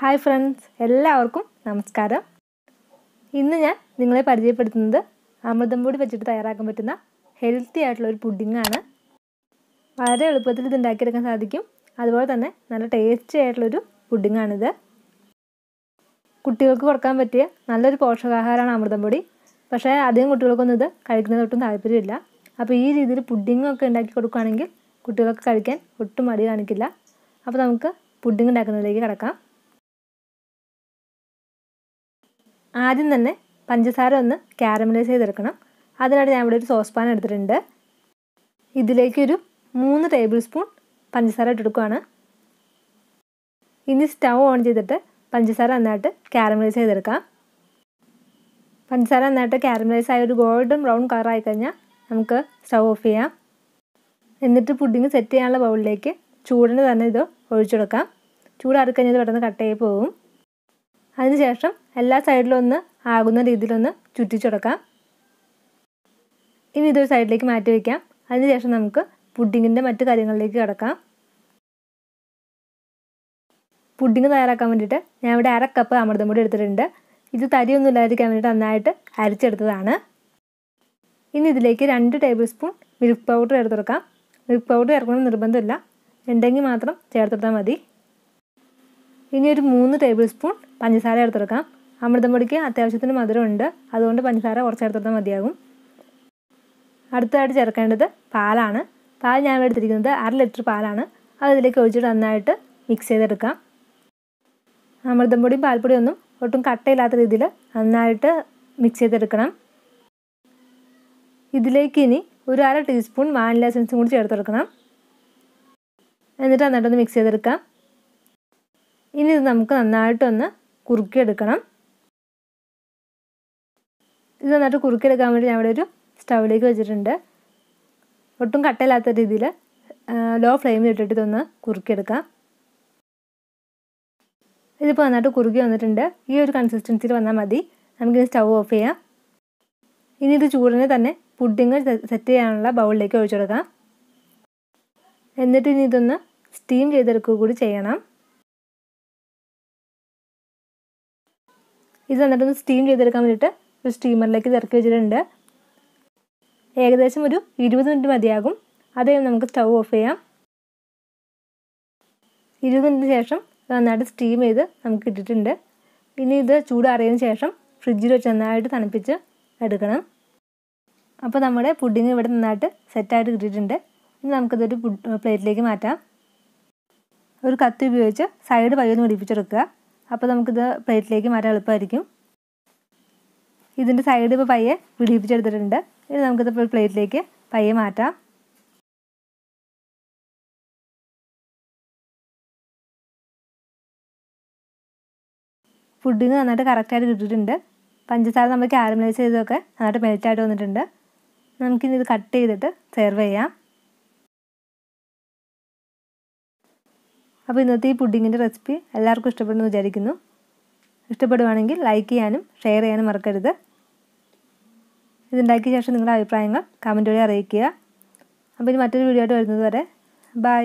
Hi friends എല്ലാവർക്കും നമസ്കാരം. ഇന്ന് ഞാൻ നിങ്ങളെ പരിചയപ്പെടുത്തുന്നത് അമൃതം പൊടി വെച്ചിട്ട് തയ്യാറാക്കാൻ പറ്റുന്ന ഹെൽത്തി ആയിട്ടുള്ള ഒരു പുഡിങ്ങാണ് വളരെ എളുപ്പത്തിൽ ഇത് ഉണ്ടാക്കിയെടുക്കാൻ സാധിക്കും. അതുപോലെ തന്നെ നല്ല ടേസ്റ്റി ആയിട്ടുള്ളൊരു പുഡിങ്ങാണിത് കുട്ടികൾക്ക് കൊടുക്കാൻ പറ്റിയ നല്ലൊരു പോഷകാഹാരമാണ് അമൃതം പൊടി. പക്ഷേ അധികം കുട്ടികൾക്കൊന്നും ഇത് കഴിക്കുന്നത് ഒട്ടും താല്പര്യമില്ല. അപ്പോൾ ഈ രീതിയിൽ പുഡിങ്ങൊക്കെ ഉണ്ടാക്കി കൊടുക്കുകയാണെങ്കിൽ കുട്ടികൾക്ക് കഴിക്കാൻ ഒട്ടും മടി കാണിക്കില്ല. അപ്പോൾ നമുക്ക് പുഡിങ് ഉണ്ടാക്കുന്നതിലേക്ക് കിടക്കാം. ആദ്യം തന്നെ പഞ്ചസാര ഒന്ന് ക്യാരമലൈസ് ചെയ്തെടുക്കണം. അതിനായിട്ട് ഞാൻ ഇവിടെ ഒരു സോസ് പാൻ എടുത്തിട്ടുണ്ട്. ഇതിലേക്കൊരു മൂന്ന് ടേബിൾ സ്പൂൺ പഞ്ചസാര ഇട്ടെടുക്കുകയാണ് ഇനി സ്റ്റൗ ഓൺ ചെയ്തിട്ട് പഞ്ചസാര നന്നായിട്ട് ക്യാരമലൈസ് ചെയ്തെടുക്കാം. പഞ്ചസാര നന്നായിട്ട് ക്യാരമലൈസ് ആയ ഒരു ഗോൾഡൻ ബ്രൗൺ കളറായി കഴിഞ്ഞാൽ നമുക്ക് സ്റ്റൗ ഓഫ് ചെയ്യാം. എന്നിട്ട് പുഡിങ് സെറ്റ് ചെയ്യാനുള്ള ബൗളിലേക്ക് ചൂടിന് തന്നെ ഇത് ഒഴിച്ചെടുക്കാം. ചൂട് ഇത് പെട്ടെന്ന് കട്ടയായി പോകും. അതിനുശേഷം എല്ലാ സൈഡിലും ഒന്ന് ആകുന്ന രീതിയിലൊന്ന് ചുറ്റിച്ചുടക്കാം ഇനി ഇതൊരു സൈഡിലേക്ക് മാറ്റി വയ്ക്കാം അതിനുശേഷം നമുക്ക് പുഡിങ്ങിന്റെ മറ്റു കാര്യങ്ങളിലേക്ക് കിടക്കാം. പുഡിങ് തയ്യാറാക്കാൻ വേണ്ടിയിട്ട് ഞാൻ ഇവിടെ അര കപ്പ് അമൃതം പൊടി എടുത്തിട്ടുണ്ട്. ഇത് തരിയൊന്നും ഇല്ലാതിരിക്കാൻ വേണ്ടിയിട്ട് നന്നായിട്ട് അരിച്ചെടുത്തതാണ്. ഇനി ഇതിലേക്ക് രണ്ട് ടേബിൾ സ്പൂൺ മിൽക്ക് പൗഡർ ചേർത്തെടുക്കാം. മിൽക്ക് പൗഡർ ചേർക്കണം നിർബന്ധമില്ല. ഉണ്ടെങ്കിൽ മാത്രം ചേർത്തെടുത്താൽ മതി. ഇനി ഒരു മൂന്ന് ടേബിൾ സ്പൂൺ പഞ്ചസാര ചേർത്തെടുക്കാം. അമൃതം പൊടിക്ക് അത്യാവശ്യത്തിന് മധുരമുണ്ട്. അതുകൊണ്ട് പഞ്ചസാര കുറച്ച് ചേർത്തെടുത്താൽ മതിയാകും. അടുത്തതായിട്ട് ചേർക്കേണ്ടത് പാലാണ്. പാൽ ഞാൻ എടുത്തിരിക്കുന്നത് അര ലിറ്റർ പാലാണ്. അത് ഇതിലേക്ക് ഒഴിച്ചിട്ട് നന്നായിട്ട് മിക്സ് ചെയ്തെടുക്കാം. അമൃതം പൊടിയും പാൽപ്പൊടിയും ഒന്നും ഒട്ടും കട്ടയില്ലാത്ത രീതിയിൽ നന്നായിട്ട് മിക്സ് ചെയ്തെടുക്കണം. ഇതിലേക്ക് ഇനി ഒരു അര ടീസ്പൂൺ വാനില എസൻസും കൂടി ചേർത്തെടുക്കണം. എന്നിട്ട് നന്നായിട്ടൊന്ന് മിക്സ് ചെയ്തെടുക്കാം. ഇനി ഇത് നമുക്ക് നന്നായിട്ടൊന്ന് കുറുക്കിയെടുക്കണം. ഇത് നന്നായിട്ട് കുറുക്കിയെടുക്കാൻ വേണ്ടി ഞാൻ ഇവിടെ ഒരു സ്റ്റൗവിലേക്ക് വെച്ചിട്ടുണ്ട്. ഒട്ടും കട്ടയില്ലാത്ത രീതിയിൽ ലോ ഫ്ലെയിമിൽ ഇട്ടിട്ട് ഇതൊന്ന് കുറുക്കിയെടുക്കാം. ഇതിപ്പോൾ നന്നായിട്ട് കുറുകി വന്നിട്ടുണ്ട്. ഈ ഒരു കൺസിസ്റ്റൻസിയിൽ വന്നാൽ മതി. നമുക്കിത് സ്റ്റൗ ഓഫ് ചെയ്യാം. ഇനി ഇത് ചൂടിന് തന്നെ പുഡിങ് സെറ്റ് ചെയ്യാനുള്ള ബൗളിലേക്ക് ഒഴിച്ചെടുക്കാം എന്നിട്ട് ഇനി ഇതൊന്ന് സ്റ്റീം ചെയ്തെടുക്കുക കൂടി ചെയ്യണം. ഇത് ഒന്ന് സ്റ്റീം ചെയ്തെടുക്കാൻ വേണ്ടിയിട്ട് ഒരു സ്റ്റീമറിലേക്ക് ഇറക്കി വെച്ചിട്ടുണ്ട്. ഏകദേശം ഒരു ഇരുപത് മിനിറ്റ് മതിയാകും. അതേ നമുക്ക് സ്റ്റൗ ഓഫ് ചെയ്യാം. ഇരുപത് മിനിറ്റിന് ശേഷം നന്നായിട്ട് സ്റ്റീം ചെയ്ത് നമുക്ക് ഇട്ടിട്ടുണ്ട്. ഇനി ഇത് ചൂടാറിയതിന് ശേഷം ഫ്രിഡ്ജിൽ വെച്ച് നന്നായിട്ട് തണുപ്പിച്ച് എടുക്കണം. അപ്പോൾ നമ്മുടെ പുഡിങ് ഇവിടെ നന്നായിട്ട് സെറ്റായിട്ട് കിട്ടിയിട്ടുണ്ട്. ഇനി നമുക്കിതൊരു പ്ലേറ്റിലേക്ക് മാറ്റാം. ഒരു കത്തി ഉപയോഗിച്ച് സൈഡ് പയ്യൊന്ന് പിടിപ്പിച്ചെടുക്കുക അപ്പോൾ നമുക്കിത് പ്ലേറ്റിലേക്ക് മാറ്റാൻ എളുപ്പമായിരിക്കും. ഇതിന്റെ സൈഡ് ഇപ്പോൾ പയ്യെ പിടിപ്പിച്ചെടുത്തിട്ടുണ്ട് ഇനി നമുക്കിത് പ്ലേറ്റിലേക്ക് പയ്യെ മാറ്റാം. ഫുഡിങ് നന്നായിട്ട് കറക്റ്റായിട്ട് കിട്ടിയിട്ടുണ്ട്. പഞ്ചസാര നമ്മൾ ക്യാരമലൈസ് ചെയ്തതൊക്കെ നന്നായിട്ട് മെൽറ്റായിട്ട് വന്നിട്ടുണ്ട്. നമുക്കിനി ഇത് കട്ട് ചെയ്തിട്ട് സെർവ് ചെയ്യാം. അപ്പോൾ ഇന്നത്തെ ഈ പുഡിങ്ങിന്റെ റെസിപ്പി എല്ലാവർക്കും ഇഷ്ടപ്പെടുന്നു വിചാരിക്കുന്നു. ഇഷ്ടപ്പെടുവാണെങ്കിൽ ലൈക്ക് ചെയ്യാനും ഷെയർ ചെയ്യാനും മറക്കരുത്. ഇതുണ്ടാക്കിയ ശേഷം നിങ്ങളുടെ അഭിപ്രായങ്ങൾ കമന്റ് വഴി അറിയിക്കുക. അപ്പോൾ ഇനി മറ്റൊരു വീഡിയോ ആയിട്ട് വരുന്നത് വരെ. ബൈ